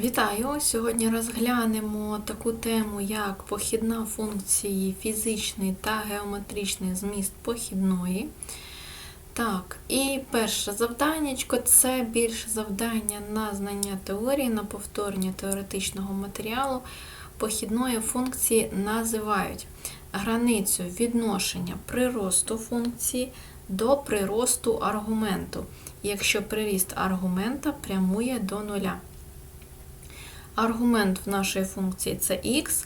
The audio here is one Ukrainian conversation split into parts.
Вітаю! Сьогодні розглянемо таку тему, як похідна функції фізичний та геометричний зміст похідної. Так, і перше завданнячко це більше завдання на знання теорії, на повторення теоретичного матеріалу. Похідної функції називають границю відношення приросту функції до приросту аргументу, якщо приріст аргумента прямує до нуля. Аргумент в нашої функції це x,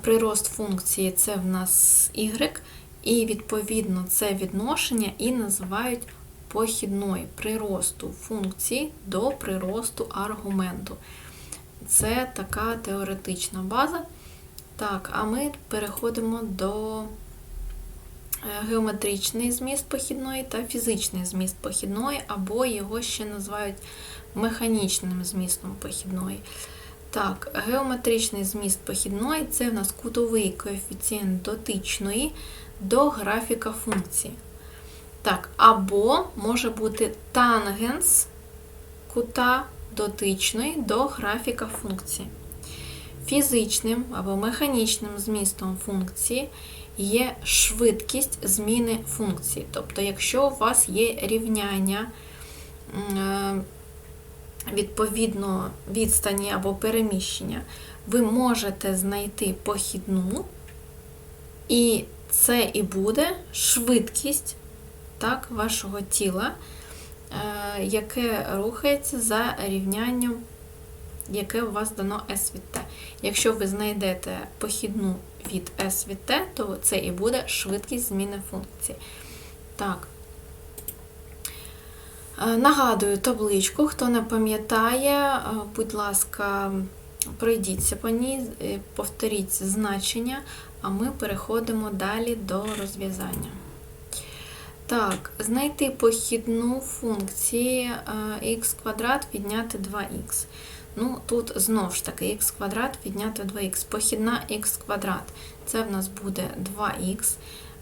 прирост функції це в нас y, і відповідно це відношення і називають похідною приросту функції до приросту аргументу. Це така теоретична база. Так, а ми переходимо до геометричний зміст похідної та фізичний зміст похідної, або його ще називають механічним змістом похідної. Так, геометричний зміст похідної це в нас кутовий коефіцієнт дотичної до графіка функції. Так, або може бути тангенс кута дотичної до графіка функції. Фізичним або механічним змістом функції є швидкість зміни функції. Тобто, якщо у вас є рівняння відповідно відстані або переміщення, ви можете знайти похідну, і це і буде швидкість так, вашого тіла, е, яке рухається за рівнянням, яке у вас дано S від T. Якщо ви знайдете похідну від S від T, то це і буде швидкість зміни функції. Так. Е, нагадую табличку, хто не пам'ятає, е, будь ласка, пройдіться по ній, е, повторіть значення, а ми переходимо далі до розв'язання. Так, знайти похідну функції х квадрат відняти 2х. Ну, Тут знову ж таки х квадрат відняти 2х. Похідна х квадрат. Це в нас буде 2х.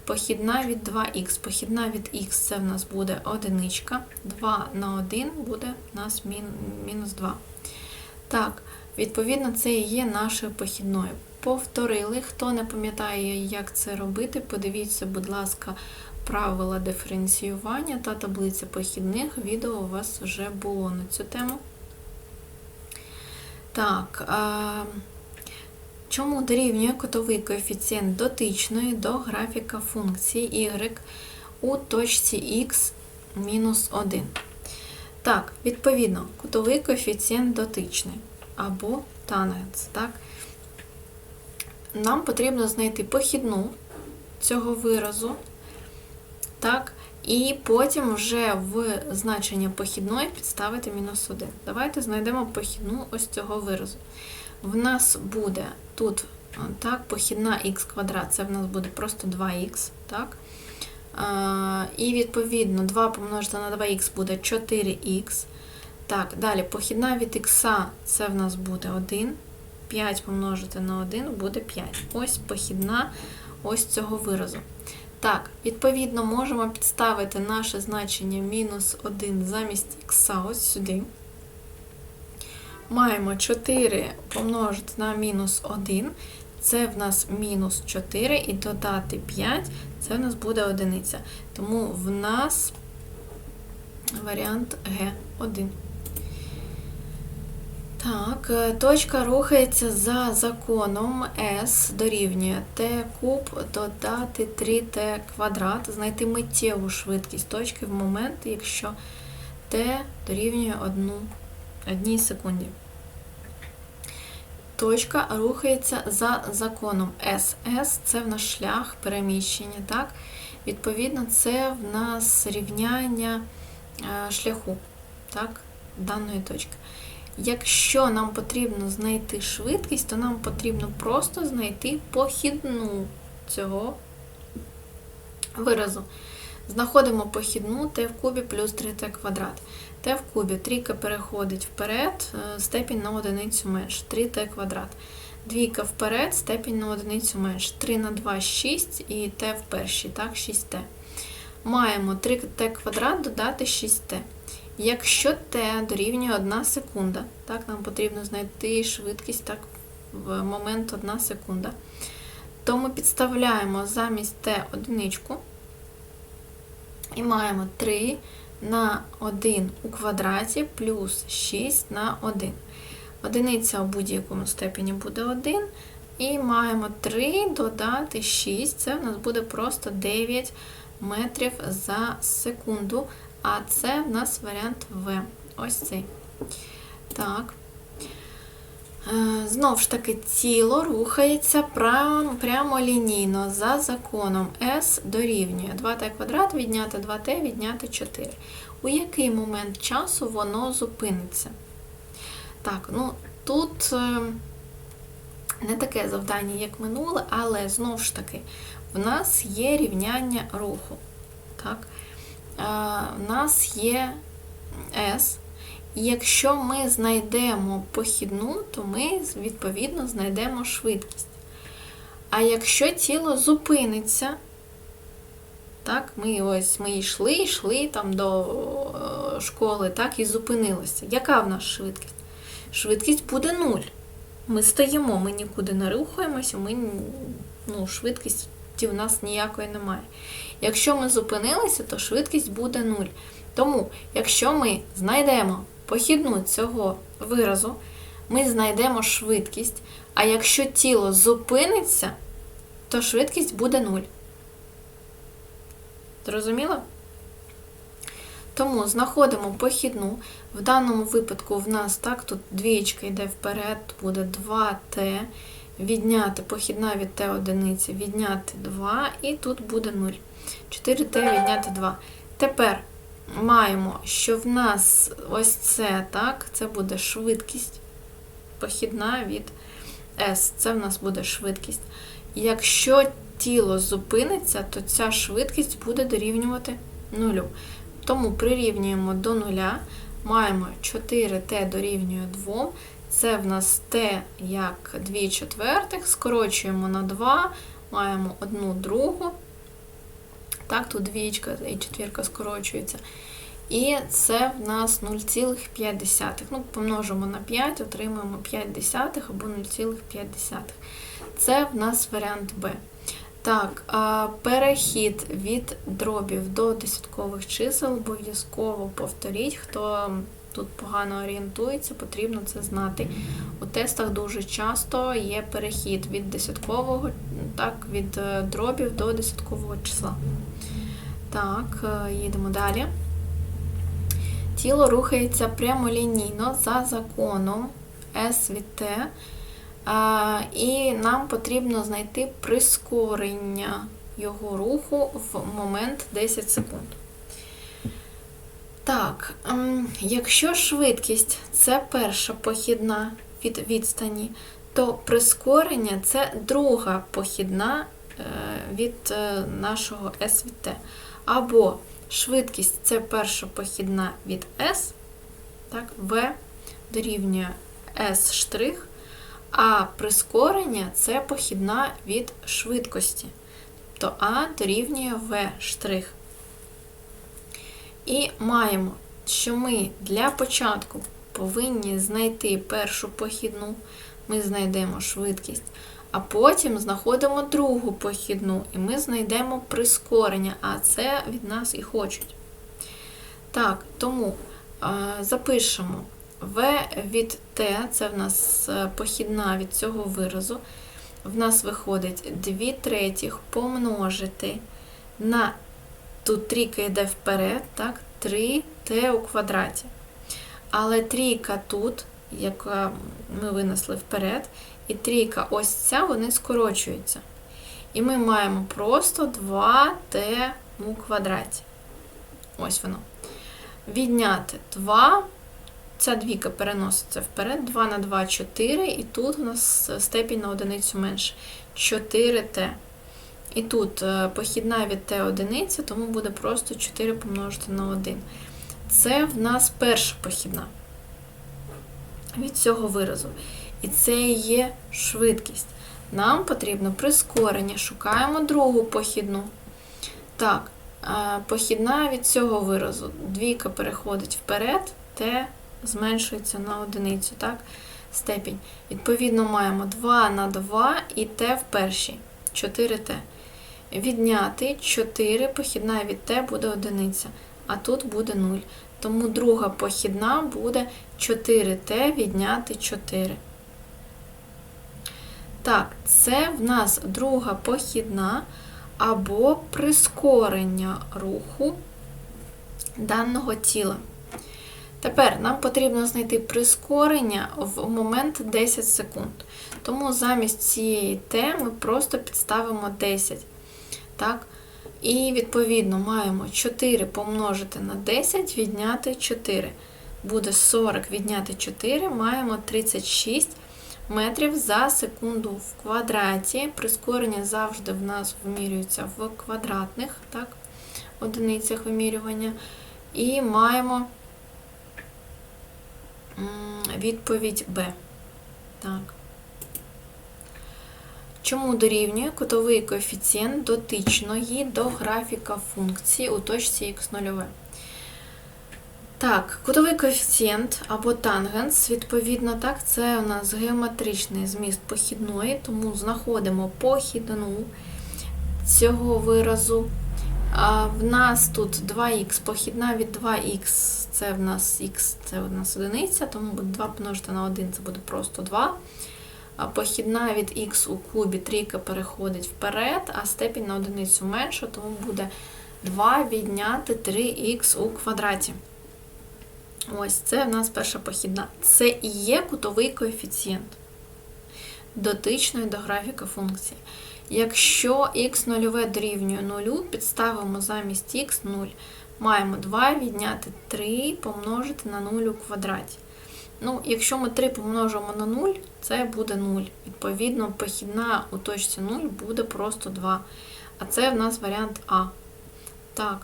Похідна від 2х. Похідна від х це в нас буде одиничка. 2 на 1 буде у нас мінус 2. Так, відповідно, це і є нашою похідною. Повторили. Хто не пам'ятає, як це робити, подивіться, будь ласка, правила диференціювання та таблиця похідних. Відео у вас вже було на цю тему. Так. Чому дорівнює котовий коефіцієнт дотичної до графіка функції y у точці x мінус 1? Так, відповідно, котовий коефіцієнт дотичний або тангенс. Так? Нам потрібно знайти похідну цього виразу. Так, і потім вже в значення похідної підставити мінус 1. Давайте знайдемо похідну ось цього виразу в нас буде тут так, похідна х квадрат, це в нас буде просто 2х. так? І відповідно 2 помножити на 2х буде 4х. Так, далі похідна від х це в нас буде 1. 5 помножити на 1 буде 5. Ось похідна ось цього виразу. Так, відповідно, можемо підставити наше значення мінус 1 замість х ось сюди маємо 4 помножити на мінус 1, це в нас мінус 4, і додати 5, це в нас буде одиниця. Тому в нас варіант Г1. Так, е, точка рухається за законом S дорівнює t куб додати 3t квадрат, знайти миттєву швидкість точки в момент, якщо t дорівнює 1 одній секунді. Точка рухається за законом СС, це в нас шлях переміщення. так? Відповідно, це в нас рівняння е, шляху так, даної точки. Якщо нам потрібно знайти швидкість, то нам потрібно просто знайти похідну цього виразу. Знаходимо похідну t в кубі плюс 3t квадрат. t в кубі трійка переходить вперед, е, степінь на одиницю менше, 3t квадрат. Двійка вперед, степінь на одиницю менше. 3 на 2 6 і t в першій, так, 6t. Маємо 3t квадрат додати 6t. Якщо t дорівнює 1 секунда, так, нам потрібно знайти швидкість так, в момент 1 секунда, то ми підставляємо замість t одиничку і маємо 3 на 1 у квадраті плюс 6 на 1. Одиниця у будь-якому степені буде 1. І маємо 3 додати 6, це в нас буде просто 9 метрів за секунду. А це в нас варіант В. Ось цей. Так. Е, Знову ж таки, тіло рухається прямо, лінійно за законом S дорівнює 2t квадрат відняти 2t відняти 4. У який момент часу воно зупиниться? Так, ну тут е, не таке завдання, як минуле, але знову ж таки, в нас є рівняння руху. Так? У нас є S. І якщо ми знайдемо похідну, то ми відповідно знайдемо швидкість. А якщо тіло зупиниться, так, ми ось ми йшли, йшли там до е, школи, так, і зупинилося. Яка в нас швидкість? Швидкість буде 0. Ми стоїмо, ми нікуди не рухаємося, ми, ну, швидкості в нас ніякої немає. Якщо ми зупинилися, то швидкість буде 0. Тому, якщо ми знайдемо похідну цього виразу, ми знайдемо швидкість, а якщо тіло зупиниться, то швидкість буде 0. Зрозуміло? Тому знаходимо похідну. В даному випадку в нас так, тут двічка йде вперед, буде 2t, відняти похідна від t одиниці, відняти 2, і тут буде 0. 4t відняти 2. Тепер маємо, що в нас ось це, так, це буде швидкість. Похідна від S, це в нас буде швидкість. Якщо тіло зупиниться, то ця швидкість буде дорівнювати нулю. Тому прирівнюємо до нуля, маємо 4t дорівнює 2. Це в нас t як 2 четвертих, скорочуємо на 2, маємо 1 другу. Так, тут двічка і четвірка скорочується. І це в нас 0,5. Ну, помножимо на 5, отримаємо 5 десятих або 0,5. Це в нас варіант Б. Так, перехід від дробів до десяткових чисел обов'язково повторіть. Хто тут погано орієнтується, потрібно це знати. У тестах дуже часто є перехід від десяткового, так, від е, дробів до десяткового числа. Так, е, їдемо далі. Тіло рухається прямолінійно за законом S від T. І нам потрібно знайти прискорення його руху в момент 10 секунд. Так, ем, якщо швидкість це перша похідна від відстані, то прискорення це друга похідна е, від е, нашого S від T. Або швидкість це перша похідна від S, так, V дорівнює S. А прискорення це похідна від швидкості. То А дорівнює В. І маємо, що ми для початку повинні знайти першу похідну, ми знайдемо швидкість, а потім знаходимо другу похідну, і ми знайдемо прискорення, а це від нас і хочуть. Так, тому е, запишемо. В від Т, це в нас е, похідна від цього виразу, в нас виходить 2 третіх помножити на тут трійка йде вперед, так, 3t у квадраті. Але трійка тут, яка ми винесли вперед, і трійка ось ця, вони скорочуються. І ми маємо просто 2t у квадраті. Ось воно. Відняти 2 Ця двійка переноситься вперед, 2 на 2 4, і тут у нас степінь на одиницю менше 4t. І тут е, похідна від t одиниця, тому буде просто 4 помножити на 1. Це в нас перша похідна від цього виразу. І це і є швидкість. Нам потрібно прискорення. Шукаємо другу похідну. Так, Похідна від цього виразу. Двійка переходить вперед, t зменшується на одиницю, так? Степінь. Відповідно, маємо 2 на 2 і t в першій. 4t. Відняти 4, похідна від t буде одиниця, а тут буде 0. Тому друга похідна буде 4t відняти 4. Так, це в нас друга похідна або прискорення руху даного тіла. Тепер нам потрібно знайти прискорення в момент 10 секунд. Тому замість цієї t ми просто підставимо 10. Так? І відповідно маємо 4 помножити на 10, відняти 4. Буде 40 відняти 4, маємо 36 метрів за секунду в квадраті. Прискорення завжди в нас вимірюється в квадратних так, одиницях вимірювання. І маємо відповідь Б. Так. Чому дорівнює кутовий коефіцієнт дотичної до графіка функції у точці х0? Так, кутовий коефіцієнт або тангенс, відповідно, так, це у нас геометричний зміст похідної, тому знаходимо похідну цього виразу. А в нас тут 2х, похідна від 2х, це в нас х, це в нас одиниця, тому 2 помножити на 1, це буде просто 2. Похідна від х у кубі трійка переходить вперед, а степінь на одиницю менша, тому буде 2 відняти 3х у квадраті. Ось це в нас перша похідна. Це і є кутовий коефіцієнт дотичної до графіка функції. Якщо х0 дорівнює 0, підставимо замість х 0. Маємо 2 відняти 3 помножити на 0 у квадраті. Ну, Якщо ми 3 помножимо на 0, це буде 0. Відповідно, похідна у точці 0 буде просто 2. А це в нас варіант А. Так,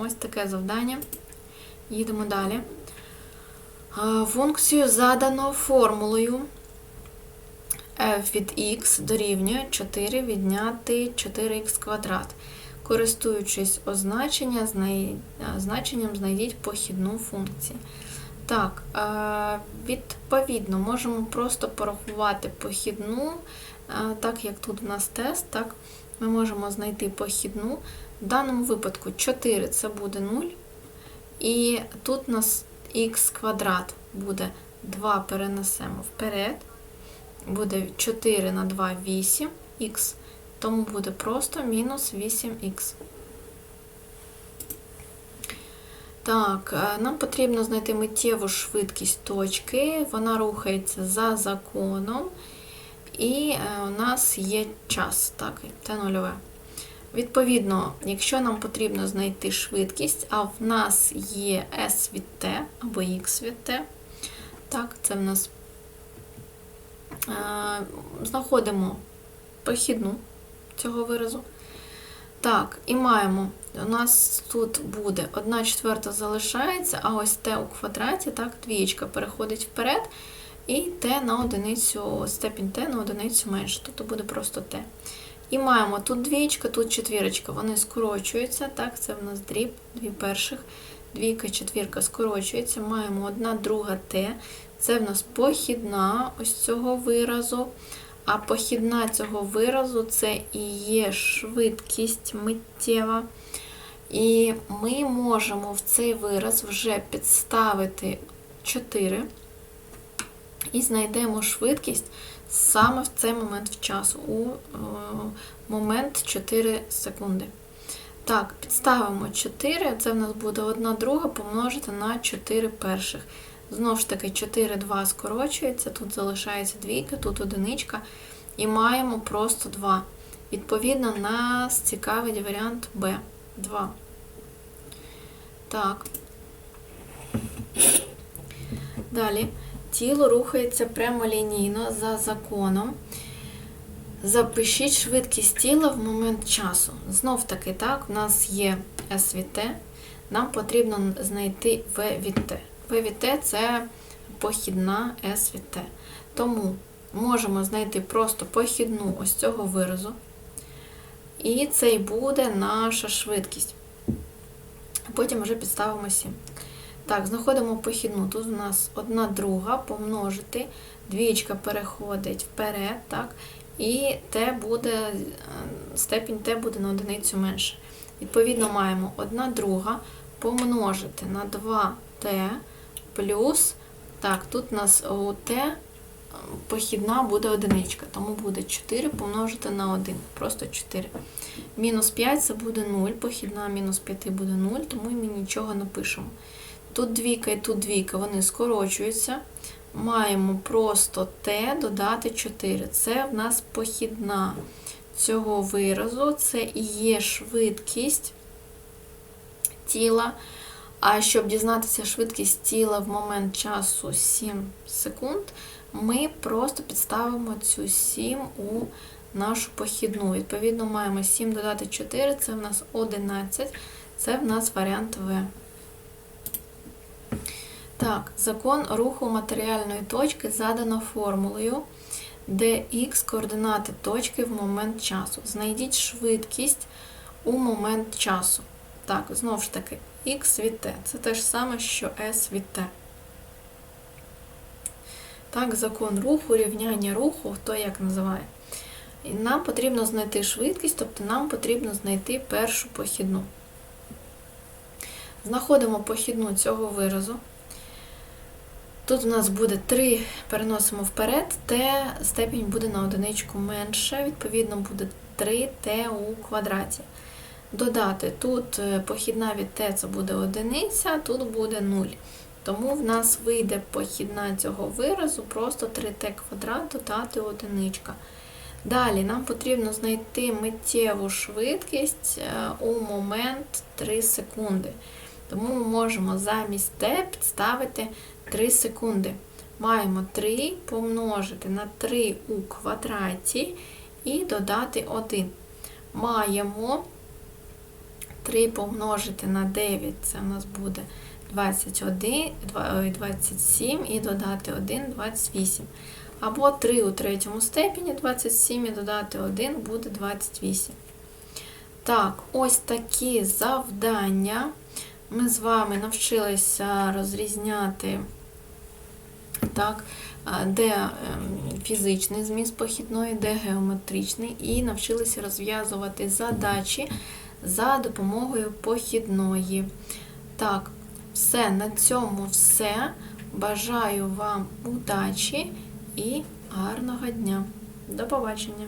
ось таке завдання. Їдемо далі. Функцію задано формулою f від x дорівнює 4 відняти 4х квадрат. Користуючись означення, значенням знайдіть похідну функцію. Так, відповідно, можемо просто порахувати похідну, так як тут у нас тест, так, ми можемо знайти похідну. В даному випадку 4 це буде 0. І тут у нас х квадрат буде 2 перенесемо вперед. Буде 4 на 2 8х, тому буде просто мінус 8х. Так, е, нам потрібно знайти миттєву швидкість точки, вона рухається за законом, і е, у нас є час, так, Т0. Відповідно, якщо нам потрібно знайти швидкість, а в нас є S від T або X від T, так, це в нас е, знаходимо похідну цього виразу. Так, і маємо, у нас тут буде 1 четверта залишається, а ось t у квадраті, так, двієчка переходить вперед, і t на одиницю, степінь t на одиницю менше, тобто буде просто t. І маємо тут двієчка, тут четвірочка, вони скорочуються, так, це в нас дріб, дві перших, двійка, четвірка скорочується, маємо одна друга t, це в нас похідна ось цього виразу. А похідна цього виразу це і є швидкість миттєва. І ми можемо в цей вираз вже підставити 4 і знайдемо швидкість саме в цей момент в часу, у е, момент 4 секунди. Так, підставимо 4, це в нас буде 1 друга помножити на 4 перших. Знову ж таки, 4, 2 скорочується, тут залишається двійка, тут одиничка. І маємо просто 2. Відповідно, нас цікавить варіант Б. 2. Так. Далі. Тіло рухається прямолінійно за законом. Запишіть швидкість тіла в момент часу. Знов таки, так, у нас є S від T. Нам потрібно знайти V від T. V від T це похідна S від T. Тому можемо знайти просто похідну ось цього виразу. І це й буде наша швидкість. Потім вже підставимо 7. Так, знаходимо похідну. Тут у нас одна друга помножити, двічка переходить вперед, так, і t буде, е, степінь t буде на одиницю менше. Відповідно, маємо 1 друга помножити на 2t плюс, так, тут у нас у е, похідна буде одиничка, тому буде 4 помножити на 1, просто 4. Мінус 5 це буде 0, похідна мінус 5 буде 0, тому ми нічого не пишемо. Тут двійка і тут двійка, вони скорочуються. Маємо просто t додати 4. Це в нас похідна цього виразу, це і є швидкість тіла. А щоб дізнатися швидкість тіла в момент часу 7 секунд, ми просто підставимо цю 7 у нашу похідну. Відповідно, маємо 7 додати 4, це в нас 11, це в нас варіант В. Так, закон руху матеріальної точки задано формулою, х координати точки в момент часу. Знайдіть швидкість у момент часу. Так, знову ж таки, х від t. Це те ж саме, що s від t. Так, закон руху, рівняння руху, хто як називає. І нам потрібно знайти швидкість, тобто нам потрібно знайти першу похідну. Знаходимо похідну цього виразу. Тут у нас буде 3, переносимо вперед, t степінь буде на одиничку менше, відповідно, буде 3t у квадраті. Додати, тут е, похідна від t це буде одиниця, тут буде 0. Тому в нас вийде похідна цього виразу просто 3t квадрат додати одиничка. Далі нам потрібно знайти миттєву швидкість е, у момент 3 секунди. Тому ми можемо замість t підставити 3 секунди. Маємо 3 помножити на 3 у квадраті і додати 1. Маємо 3 помножити на 9, це у нас буде 21, 27 і додати 1 28. Або 3 у третьому степені 27 і додати 1 буде 28. Так, ось такі завдання. Ми з вами навчилися розрізняти, так, де ем, фізичний зміст похідної, де геометричний, і навчилися розв'язувати задачі за допомогою похідної. Так, все, на цьому все. Бажаю вам удачі і гарного дня. До побачення!